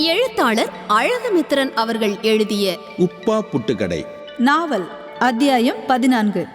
எழுத்தாளர் அழகுமித்திரன் அவர்கள் எழுதிய உப்பா புட்டுக்கடை. நாவல் அத்தியாயம் பதினான்கு.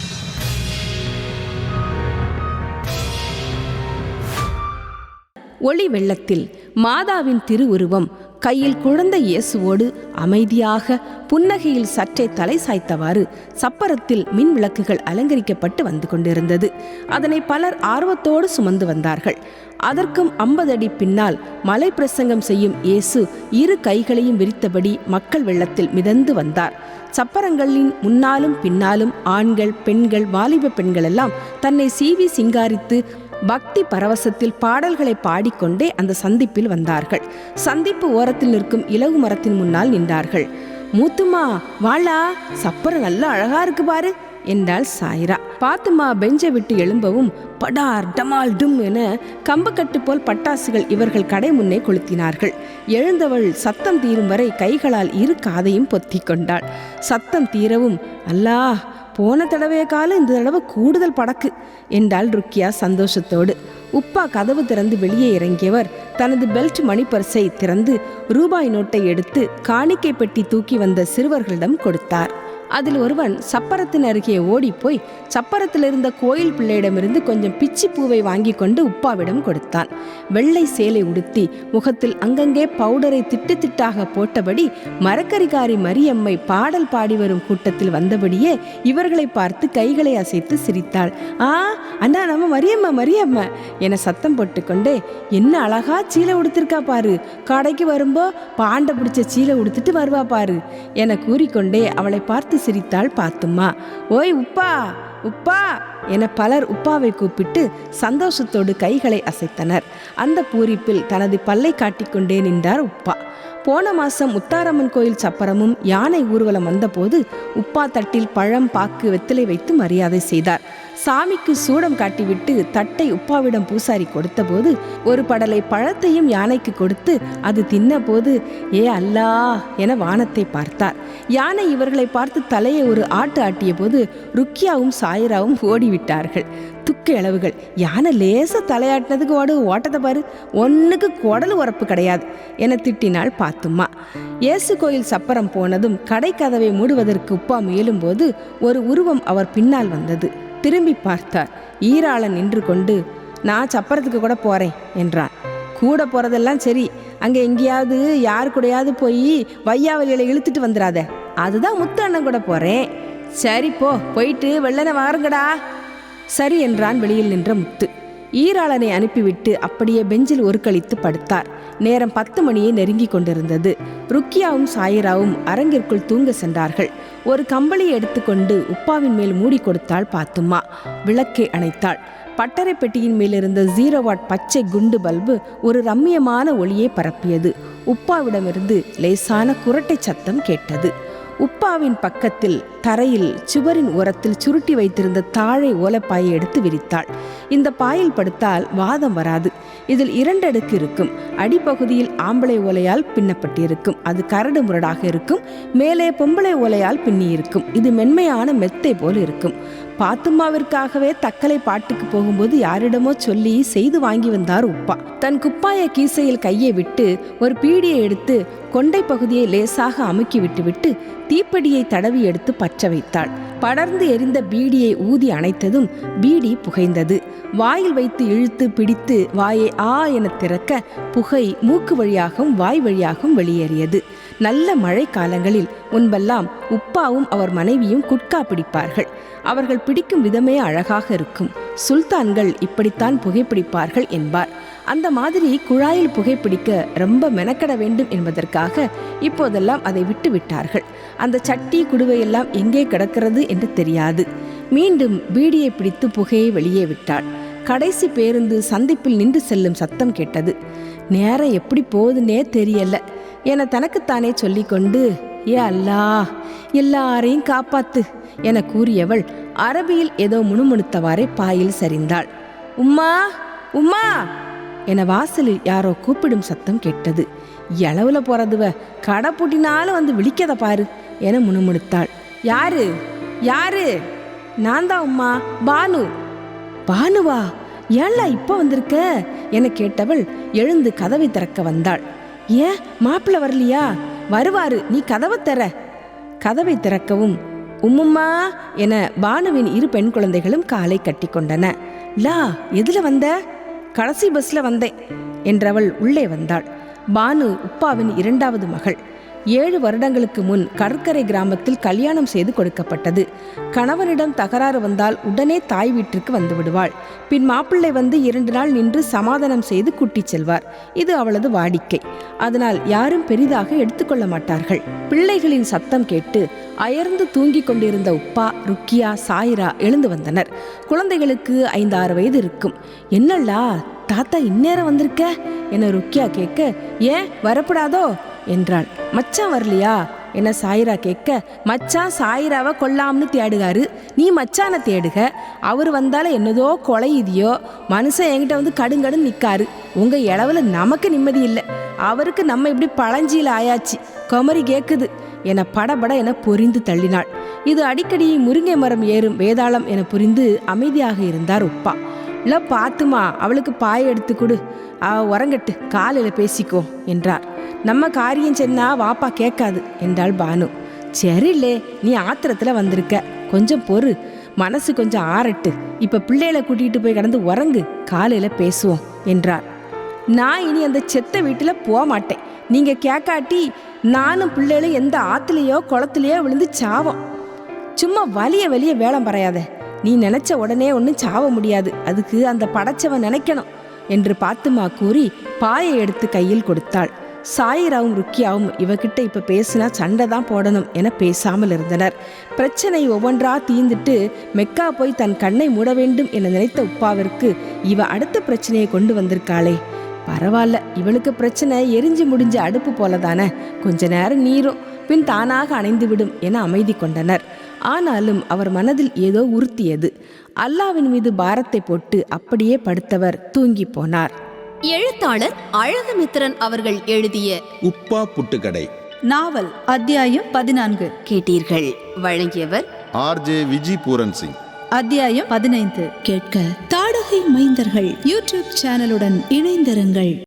ஒளி வெள்ளத்தில் மாதாவின் திருவுருவம் கையில் குழந்தை இயேசுவோடு அமைதியாக புன்னகையில் சற்றே தலை சாய்த்தவாறு சப்பரத்தில் மின் விளக்குகள் அலங்கரிக்கப்பட்டு வந்து கொண்டிருந்தது. அதனை பலர் ஆர்வத்தோடு சுமந்து வந்தார்கள். அதற்கும் ஐம்பது அடி பின்னால் மலை பிரசங்கம் செய்யும் இயேசு இரு கைகளையும் விரித்தபடி மக்கள் வெள்ளத்தில் மிதந்து வந்தார். சப்பரங்களின் முன்னாலும் பின்னாலும் ஆண்கள் பெண்கள் வாலிப பெண்கள் எல்லாம் தன்னை சீவி சிங்காரித்து பக்தி பரவசத்தில் பாடல்களை பாடிக்கொண்டே அந்த சந்திப்பில் வந்தார்கள். சந்திப்பு ஓரத்தில் நிற்கும் இலவு மரத்தின் முன்னால் நின்றார்கள். மூத்துமா வாளா சப்பரம் நல்லா அழகா இருக்கு பாரு என்றாள் சாயிரா. பாத்துமா பெஞ்சை விட்டு எழும்பவும் படார் டமால் டும் என கம்பக்கட்டு போல் பட்டாசுகள் இவர்கள் கடை முன்னே கொளுத்தினார்கள். எழுந்தவள் சத்தம் தீரும் வரை கைகளால் இரு காதையும் பொத்தி கொண்டாள். சத்தம் தீரவும் அல்லாஹ் போன தடவைய காலம் இந்த தடவை கூடுதல் படக்கு என்றாள் ருக்கியா சந்தோஷத்தோடு. உப்பா கதவு திறந்து வெளியே இறங்கியவர் தனது பெல்ட் மணிப்பரிசை திறந்து ரூபாய் நோட்டை எடுத்து காணிக்கை பெட்டி தூக்கி வந்த சிறுவர்களிடம் கொடுத்தார். அதில் ஒருவன் சப்பரத்தின் அருகே ஓடிப்போய் சப்பரத்தில் இருந்த கோயில் பிள்ளையிடமிருந்து கொஞ்சம் பிச்சி பூவை வாங்கி கொண்டு உப்பாவிடம் கொடுத்தான். வெள்ளை சேலை உடுத்தி முகத்தில் அங்கங்கே பவுடரை திட்டு திட்டாக போட்டபடி மரக்கரிகாரி மரியம்மை பாடல் பாடி வரும் கூட்டத்தில் வந்தபடியே இவர்களை பார்த்து கைகளை அசைத்து சிரித்தாள். ஆ அண்ணா நம்ம மரியம்மா மரியம்மா என சத்தம் போட்டுக்கொண்டே என்ன அழகா சீலை உடுத்திருக்கா பாரு. கடைக்கு வரும்போ பாண்டை பிடிச்ச சீலை உடுத்துட்டு வருவா பாரு என கூறிக்கொண்டே அவளை பார்த்து சிரித்தாள் பாத்தும்மா ஓய் உப்பா உப்பா என பலர் உப்பாவை கூப்பிட்டு சந்தோஷத்தோடு கைகளை அசைத்தனர். அந்த பூரிப்பில் தனது பல்லை காட்டிக்கொண்டே நின்றார் உப்பா. போன மாசம் முத்தாரம்மன் கோயில் சப்பரமும் யானை ஊர்வலம் வந்தபோது உப்பா தட்டில் பழம் பாக்கு வெத்திலை வைத்து மரியாதை செய்தார். சாமிக்கு சூடம் காட்டிவிட்டு தட்டை உப்பாவிடம் பூசாரி கொடுத்தபோது ஒரு படலை பழத்தையும் யானைக்கு கொடுத்து அது தின்னபோது ஏ அல்லா! என வானத்தை பார்த்தார். யானை இவர்களை பார்த்து தலையை ஒரு ஆட்டு ஆட்டிய போது ருக்கியாவும் சாயிராவும் ஓடிவிட்டார்கள். துக்க இளவுகள் யானை லேச தலையாட்டினதுக்கு ஓடு ஓட்டத்தை பாரு. ஒன்றுக்கு குடல் உரப்பு கிடையாது என திட்டினாள் பாத்தும்மா. இயேசு கோயில் சப்பரம் போனதும் கடை கதவை மூடுவதற்கு உப்பா முயலும்போது ஒரு உருவம் அவர் பின்னால் வந்தது. திரும்பி பார்த்தார். ஈராளன் நின்று கொண்டு நான் சப்பரத்துக்கு கூட போகிறேன் என்றான். கூட போகிறதெல்லாம் சரி. அங்கே எங்கேயாவது யார் கூடயாவது போய் வையாவலியில் இழுத்துட்டு வந்துடாத அதுதான் முத்து அண்ணன் கூட போகிறேன் சரி போ போயிட்டு வெள்ளனை வாருங்கடா. சரி என்றான் வெளியில் நின்ற முத்து. ஈராளனை அனுப்பிவிட்டு அப்படியே பெஞ்சில் ஒருக்களித்து படுத்தார். நேரம் பத்து மணியை நெருங்கி கொண்டிருந்தது. ருக்கியாவும் சாயிராவும் அரங்கிற்குள் தூங்க சென்றார்கள். ஒரு கம்பளியை எடுத்துக்கொண்டு உப்பாவின் மேல் மூடி கொடுத்தாள் பாத்துமா. விளக்கை அணைத்தாள். பட்டறை பெட்டியின் மேலிருந்த ஜீரோ வாட் பச்சை குண்டு பல்பு ஒரு ரம்மியமான ஒளியை பரப்பியது. உப்பாவிடமிருந்து லேசான குரட்டை சத்தம் கேட்டது. உப்பாவின் பக்கத்தில் தரையில் சுவரின் ஓரத்தில் சுருட்டி வைத்திருந்த தாழை ஓலைப்பாயை எடுத்து விரித்தாள். இந்த பாயில் படுத்தால் வாதம் வராது. இதில் இரண்டு அடுக்கு இருக்கும். அடிப்பகுதியில் ஆம்பளை ஓலையால் பின்னப்பட்டிருக்கும். அது கரடு முரடாக இருக்கும். மேலே பொம்பளை ஓலையால் பின்னியிருக்கும். இது மென்மையான மெத்தை போல் இருக்கும். பாத்துமாவிற்காகவே தக்கலை பாட்டுக்கு போகும்போது யாரிடமோ சொல்லி செய்து வாங்கி வந்தார் உப்பா. தன் குப்பாய கீசையில் கையை விட்டு ஒரு பீடியை எடுத்து கொண்டை பகுதியை லேசாக அமுக்கி விட்டுவிட்டு தீப்பெடியை தடவி எடுத்து பற்ற வைத்தாள் படர்ந்து எரிந்த பீடியை ஊதி அணைத்ததும் பீடி புகைந்தது. வாயில் வைத்து இழுத்து பிடித்து வாயை ஆ என திறக்க புகை மூக்கு வழியாகவும் வாய் வழியாகவும் வெளியேறியது. நல்ல மழை காலங்களில் முன்பெல்லாம் உப்பாவும் அவர் மனைவியும் குட்கா பிடிப்பார்கள். அவர்கள் பிடிக்கும் விதமே அழகாக இருக்கும். சுல்தான்கள் இப்படித்தான் புகைப்பிடிப்பார்கள் என்பார். அந்த மாதிரி குழாயில் புகைப்பிடிக்க ரொம்ப மெனக்கட வேண்டும் என்பதற்காக இப்போதெல்லாம் அதை விட்டு விட்டார்கள். அந்த சட்டி குடுவையெல்லாம் எங்கே கிடக்கிறது என்று தெரியாது. மீண்டும் பீடியை பிடித்து புகையை வெளியே விட்டாள். கடைசி பேருந்து சந்திப்பில் நின்று செல்லும் சத்தம் கேட்டது. நேரம் எப்படி போகுதுன்னே தெரியல. என தனக்குத்தானே சொல்லிக்கொண்டு ஏ அல்லா எல்லாரையும் காப்பாத்து என கூறியவள் அரபியில் ஏதோ முணுமுணுத்தவாறே பாயில் சரிந்தாள். உம்மா உம்மா என வாசலில் யாரோ கூப்பிடும் சத்தம் கேட்டது. எளவுல போறதுவ கடை பூட்டினாலும் வந்து விழிக்கத பாரு என முணுமுணுத்தாள். யாரு? யாரு? நான் தான் உம்மா பானு. பானுவா? ஏன்லா இப்போ வந்திருக்க? என கேட்டவள் எழுந்து கதவை திறக்க வந்தாள். ஏன்? மாப்பிள்ள வரலையா? வருவாரு நீ கதவை தர. கதவை திறக்கவும் உம்மும்மா? என பானுவின் இரு பெண் குழந்தைகளும் காலை கட்டி கொண்டன. லா எதுல வந்த? கடைசி பஸ்ல வந்தேன் என்றவள் உள்ளே வந்தாள். பானு உப்பாவின் இரண்டாவது மகள். ஏழு வருடங்களுக்கு முன் கடற்கரை கிராமத்தில் கல்யாணம் செய்து கொடுக்கப்பட்டது. கணவனிடம் தகராறு வந்தால் உடனே தாய் வீட்டிற்கு வந்து விடுவாள். பின் மாப்பிள்ளை வந்து இரண்டு நாள் நின்று சமாதானம் செய்து கூட்டிச் செல்வார். இது அவளது வாடிக்கை. அதனால் யாரும் பெரிதாக எடுத்துக்கொள்ள மாட்டார்கள். பிள்ளைகளின் சத்தம் கேட்டு அயர்ந்து தூங்கிக் கொண்டிருந்த உப்பா ருக்கியா சாயிரா எழுந்து வந்தனர். குழந்தைகளுக்கு ஐந்து ஆறு வயது இருக்கும். என்னல்லா தாத்தா இந்நேரம் வந்திருக்க? என ருக்கியா கேட்க ஏன் வரப்படாதோ? என்றாள். மச்சான் வரலையா? என சாயிரா கேட்க மச்சான் சாயிராவை கொல்லாம்னு தேடுகாரு. நீ மச்சானை தேடுக. அவர் வந்தால என்னதோ கொலையுதியோ மனுஷன் என்கிட்ட வந்து கடுங்கடுன்னு நிற்காரு உங்க இளவில் நமக்கு நிம்மதி இல்லை. அவருக்கு நம்ம இப்படி பழஞ்சியில் ஆயாச்சு. குமரி கேட்குது என படபட என பொறிந்து தள்ளினாள். இது அடிக்கடி முருங்கை மரம் ஏறும் வேதாளம் என புரிந்து அமைதியாக இருந்தார் உப்பா. இல்லை பார்த்துமா அவளுக்கு பாய எடுத்து கொடு. அவ உறங்கட்டு. காலையில் பேசிக்கோ என்றார். நம்ம காரியம் சென்னா வாப்பா கேட்காது என்றாள் பானு. சரிலே நீ ஆத்திரத்தில் வந்திருக்க. கொஞ்சம் பொறு. மனசு கொஞ்சம் ஆறட்டு. இப்போ பிள்ளைகளை கூட்டிகிட்டு போய் கடந்து உறங்கு. காலையில் பேசுவோம் என்றார் நான் இனி அந்த செத்த வீட்டில் போக மாட்டேன். நீங்கள் கேட்காட்டி நானும் பிள்ளைகளும் எந்த ஆற்றுலையோ குளத்துலையோ விழுந்து சாவோம். சும்மா வலிய வலிய வேலம் பறையாத. நீ நினச்ச உடனே ஒன்றும் சாவ முடியாது. அதுக்கு அந்த படைச்சவன் நினைக்கணும் என்று பாத்துமா கூறி பாயை எடுத்து கையில் கொடுத்தாள். சாயிராவும் ருக்கியாவும் இவகிட்ட இப்போ பேசினா சண்டை தான் போடணும் என பேசாமல் இருந்தனர். பிரச்சனை ஒவ்வொன்றா தீந்துட்டு மெக்கா போய் தன் கண்ணை மூட வேண்டும் என நினைத்த உப்பாவிற்கு இவ அடுத்த பிரச்சனையை கொண்டு வந்திருக்காளே. பரவாயில்ல இவளுக்கு பிரச்சனை எரிஞ்சு முடிஞ்ச அடுப்பு போலதானே. கொஞ்ச நேரம் நீரும் பின் தானாக அணைந்து விடும் என அமைதி கொண்டனர். ஆனாலும் அவர் மனதில் ஏதோ உறுத்தியது. அல்லாவின் மீது பாரத்தை போட்டு அப்படியே படுத்தவர் தூங்கி போனார். எழுத்தாளர் அழகுமித்திரன் அவர்கள் எழுதிய உப்பா புட்டுக்கடை. நாவல் அத்தியாயம் பதினான்கு. கேட்டீர்கள். வழங்கியவர் ஆர்ஜே விஜி பூரன் சிங் அத்தியாயம் பதினைந்து. கேட்க தாடகை மைந்தர்கள் யூடியூப் சேனலுடன் இணைந்திருங்கள்.